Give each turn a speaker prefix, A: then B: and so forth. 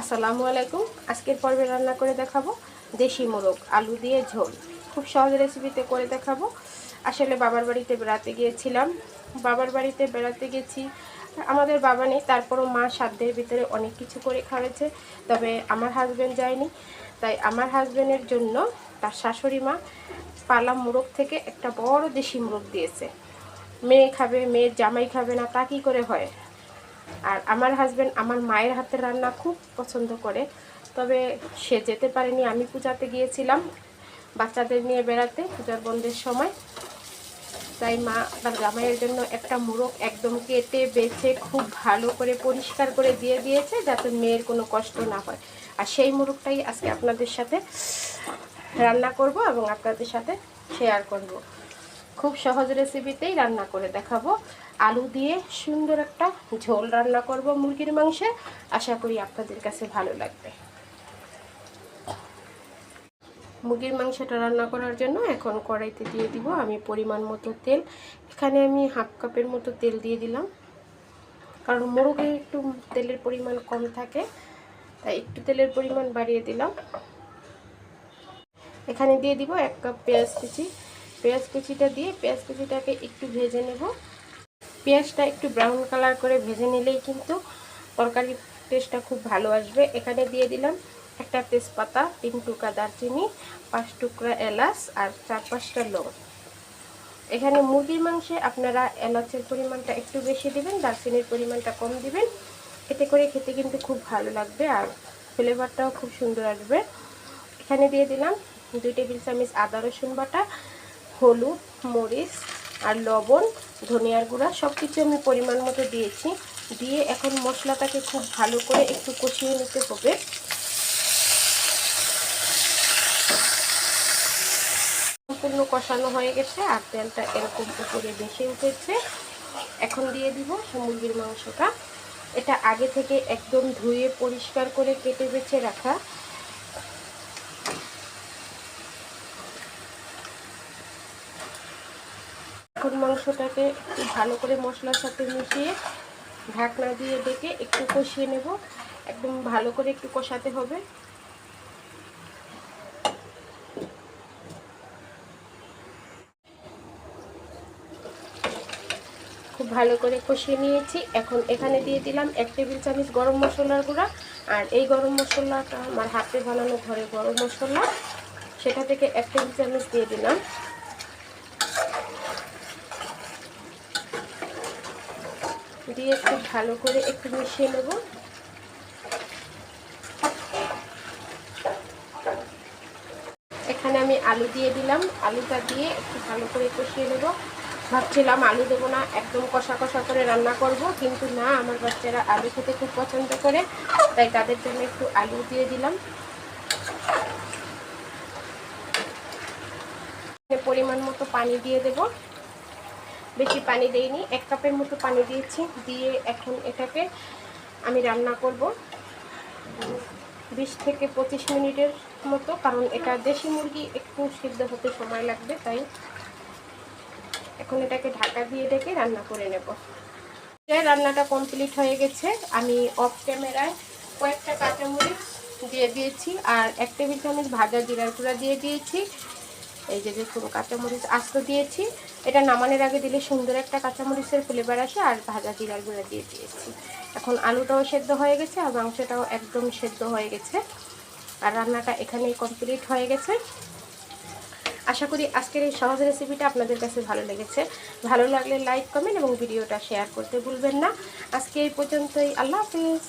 A: আসসালামু আলাইকুম। আজকের পর্বে রান্না করে দেখাবো দেশি মোরগ, আলু দিয়ে ঝোল। খুব সহজ রেসিপিতে করে দেখাবো। আসলে বাবার বাড়িতে বেড়াতে গিয়েছিলাম। বাবার বাড়িতে বেড়াতে গেছি। আমাদের বাবা নেই, তারপরও মা সাধ্যের ভিতরে অনেক কিছু করে খাওয়াছে তবে আমার হাজব্যান্ড যায়নি। তাই আমার হাজব্যান্ডের জন্য তার শাশুড়ি মা পালা মোরগ থেকে একটা বড় দেশি মোরগ দিয়েছে। মেয়ে খাবে, মেয়ের জামাই খাবে না, তা কী করে হয়? আর আমার হাজব্যান্ড আমার মায়ের হাতের রান্না খুব পছন্দ করে। তবে সে যেতে পারেনি, আমি পূজাতে গিয়েছিলাম বাচ্চাদের নিয়ে বেড়াতে, পূজার বন্ধের সময়। তাই মা তার জামাইয়ের জন্য একটা মোরগ একদম কেটে, বেছে, খুব ভালো করে পরিষ্কার করে দিয়ে দিয়েছে যাতে মেয়ের কোনো কষ্ট না হয়। আর সেই মোরগটাই আজকে আপনাদের সাথে রান্না করব এবং আপনাদের সাথে শেয়ার করব। খুব সহজ রেসিপিতেই রান্না করে দেখাবো। আলু দিয়ে সুন্দর একটা ঝোল রান্না করব মুরগির মাংসে। আশা করি আপনাদের কাছে ভালো লাগবে। মুরগির মাংসটা রান্না করার জন্য এখন কড়াইতে দিয়ে দিব আমি পরিমাণ মতো তেল। এখানে আমি হাফ কাপের মতো তেল দিয়ে দিলাম। কারণ মোরগে একটু তেলের পরিমাণ কম থাকে, তাই একটু তেলের পরিমাণ বাড়িয়ে দিলাম। এখানে দিয়ে দিব এক কাপ পেঁয়াজ কুচি। পেঁয়াজ কুচিটা দিয়ে পেঁয়াজ কুচিটাকে একটু ভেজে নেব। পেঁয়াজটা একটু ব্রাউন কালার করে ভেজে নিলেই কিন্তু তরকারির টেস্টটা খুব ভালো আসবে। এখানে দিয়ে দিলাম একটা তেজপাতা, তিন টুকরা দারচিনি, পাঁচ টুকরা এলাচ আর চার পাঁচটা লং এখানে মুরগির মাংসে আপনারা এলাচের পরিমাণটা একটু বেশি দিবেন, দারচিনির পরিমাণটা কম দিবেন। এতে করে খেতে কিন্তু খুব ভালো লাগবে আর ফ্লেভারটাও খুব সুন্দর আসবে। এখানে দিয়ে দিলাম দুই টেবিল চামচ আদা রসুন বাটা হলুদ, মরিচ আর লবণ, ধনিয়ার গুঁড়া সব কিছু আমি পরিমাণ মতো দিয়েছি। দিয়ে এখন মশলাটাকে খুব ভালো করে একটু কষিয়ে নিতে হবে। সম্পূর্ণ কষানো হয়ে গেছে আর তেলটা এরকম উপরে বেশি উঠেছে। এখন দিয়ে দিব মুরগির মাংসটা। এটা আগে থেকে একদম ধুয়ে পরিষ্কার করে কেটে বেছে রাখা। এখন মাংসটাকে একটু ভালো করে মশলার সাথে মিশিয়ে ঢাকনা দিয়ে ডেকে একটু কষিয়ে নেব। একদম ভালো করে একটু কষাতে হবে। খুব ভালো করে কষিয়ে নিয়েছি। এখন এখানে দিয়ে দিলাম এক টেবিল চামচ গরম মশলার গুঁড়া। আর এই গরম মশলাটা আমার হাতে বানানো ঘরে গরম মশলা, সেটা থেকে এক টেবিল চামচ দিয়ে দিলাম। দিয়ে খুব ভালো করে একটু মিশিয়ে নেব। এখানে আমি আলু দিয়ে দিলাম। আলুটা দিয়ে একটু ভালো করে কষিয়ে নেব। ভাবছিলাম আলু দেবো না, একদম কষা কষা করে রান্না করব, কিন্তু না, আমার বাচ্চারা আলু খেতে খুব পছন্দ করে, তাই তাদের জন্য একটু আলু দিয়ে দিলাম। পরিমাণ মতো পানি দিয়ে দেব। বেশি পানি দেইনি, এক কাপের মতো পানি দিয়েছি, দিয়ে এখন এটাকে আমি রান্না করব। বিশ থেকে পঁচিশ মিনিটের মতো, কারণ এটা দেশি মুরগি, একটু সিদ্ধ হতে সময় লাগবে, তাই এখন এটাকে ঢাকা দিয়ে ডেকে রান্না করে নেব। রান্নাটা কমপ্লিট হয়ে গেছে, আমি অফ ক্যামেরায় কয়েকটা কাঁচামরিচ দিয়ে দিয়েছি, আর এক টেবিল চামচ ভাজা জিরার গুঁড়া দিয়ে দিয়েছি। এই যে দেখুন কাঁচামরিচ আস্ত দিয়েছি, এটা নামানোর আগে দিলে সুন্দর একটা কাঁচামরিচের ফ্লেভার আসে আর ভাজা জিরার গুঁড়া দিয়ে দিয়েছি। এখন আলুটাও সেদ্ধ হয়ে গেছে আর মাংসটাও একদম সেদ্ধ হয়ে গেছে। আর রান্নাটা এখানেই কমপ্লিট হয়ে গেছে। আশা করি আজকের এই সহজ রেসিপিটা আপনাদের কাছে ভালো লেগেছে। ভালো লাগলে লাইক কমেন্ট এবং ভিডিওটা শেয়ার করতে ভুলবেন না। আজকে এই পর্যন্তই। আল্লাহ হাফিজ।